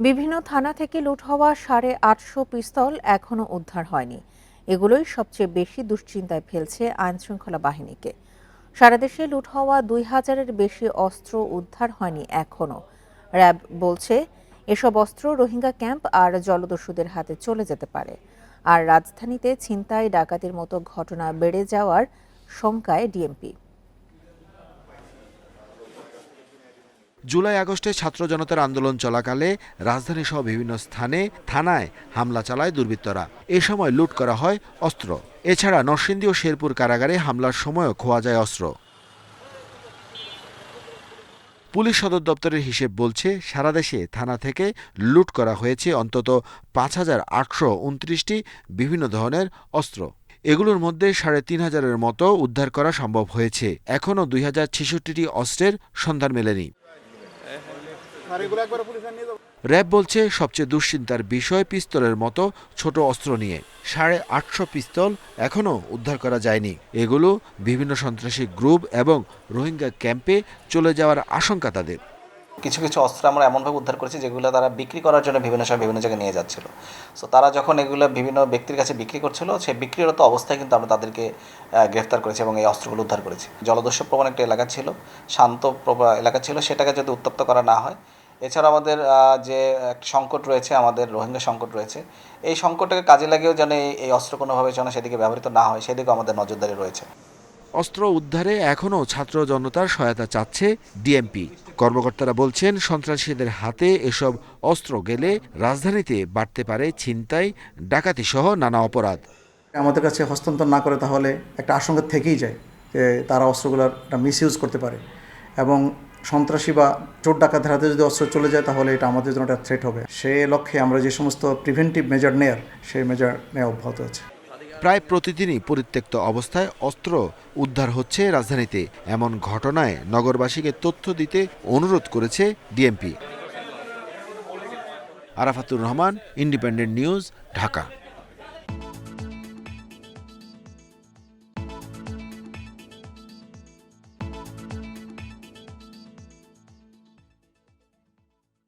বিভিন্ন থানা থেকে লুট হওয়া সাড়ে আটশো পিস্তল এখনও উদ্ধার হয়নি। এগুলোই সবচেয়ে বেশি দুশ্চিন্তায় ফেলছে আইনশৃঙ্খলা বাহিনীকে। সারা দেশে লুট হওয়া দুই হাজারের বেশি অস্ত্র উদ্ধার হয়নি এখনও র্যাব বলছে, এসব অস্ত্র রোহিঙ্গা ক্যাম্প আর জলদস্যুদের হাতে চলে যেতে পারে। আর রাজধানীতে ছিনতাই, ডাকাতির মতো ঘটনা বেড়ে যাওয়ার শঙ্কায় ডিএমপি। জুলাই আগস্টে ছাত্র জনতার আন্দোলন চলাকালে রাজধানী সহ বিভিন্ন স্থানে থানায় হামলা চালায় দুর্বৃত্তরা। এ সময় লুট করা হয় অস্ত্র। এছাড়া নরসিংদী ও শেরপুর কারাগারে হামলার সময়ও খোয়া যায় অস্ত্র। পুলিশ সদর দপ্তরের হিসেব বলছে, সারা দেশে থানা থেকে লুট করা হয়েছে অন্তত পাঁচ হাজার আটশো উনত্রিশটি বিভিন্ন ধরনের অস্ত্র। এগুলোর মধ্যে সাড়ে তিন হাজারের মতো উদ্ধার করা সম্ভব হয়েছে। এখনও দুই হাজার ছেষট্টিটি অস্ত্রের সন্ধান মেলেনি। র্যাব বলছে সবচেয়ে দুশ্চিন্তার বিষয় পিস্তলের মতো ছোট অস্ত্র নিয়ে। সাড়ে আটশো পিস্তল এখনও উদ্ধার করা যায়নি। এগুলো বিভিন্ন সন্ত্রাসী গ্রুপ এবং রোহিঙ্গা ক্যাম্পে চলে যাওয়ার আশঙ্কা তাদের। কিছু কিছু অস্ত্র আমরা এমনভাবে উদ্ধার করেছি যেগুলো তারা বিক্রি করার জন্য বিভিন্ন সময় বিভিন্ন জায়গায় নিয়ে যাচ্ছিল। সো তারা যখন এগুলো বিভিন্ন ব্যক্তির কাছে বিক্রি করছিল সেই বিক্রিরত অবস্থায় কিন্তু আমরা তাদেরকে গ্রেফতার করেছি এবং এই অস্ত্রগুলো উদ্ধার করেছি। জলদস্যু প্রবণ একটা এলাকা ছিল শান্ত প্রবা- এলাকা ছিল। সেটাকে যদি উত্তপ্ত করা না হয় এছাড়া আমাদের যে সংকট রয়েছে আমাদের রোহিঙ্গা সংকট রয়েছে এই সংকটটাকে কাজে লাগিয়েও যেন এই- অস্ত্র কোনোভাবে যেন সেদিকে ব্যবহৃত না হয় সেদিকেও আমাদের নজরদারি রয়েছে। অস্ত্র উদ্ধারে এখনও ছাত্র জনতার সহায়তা চাচ্ছে ডিএমপি। কর্মকর্তারা বলছেন সন্ত্রাসীদের হাতে এসব অস্ত্র গেলে রাজধানীতে বাড়তে পারে ছিনতাই ডাকাতি সহ নানা অপরাধ। আমাদের কাছে হস্তান্তর না করে তাহলে একটা আশঙ্কা থেকেই যায় যে তারা অস্ত্রগুলোর একটা মিস ইউজ করতে পারে। এবং সন্ত্রাসী বা চোর ডাকাতের হাতে যদি অস্ত্র চলে যায়, তাহলে এটা আমাদের জন্য একটা থ্রেট হবে। সে লক্ষ্যে আমরা যে সমস্ত প্রিভেন্টিভ মেজার নেয়ার, সেই মেজার নেওয়া অব্যাহত আছে। প্রায় প্রতিদিনই পরিত্যক্ত অবস্থায় অস্ত্র উদ্ধার হচ্ছে রাজধানীতে। এমন ঘটনায় নগরবাসীকে তথ্য দিতে অনুরোধ করেছে DMP. Arafatur Rahman, Independent News, Dhaka.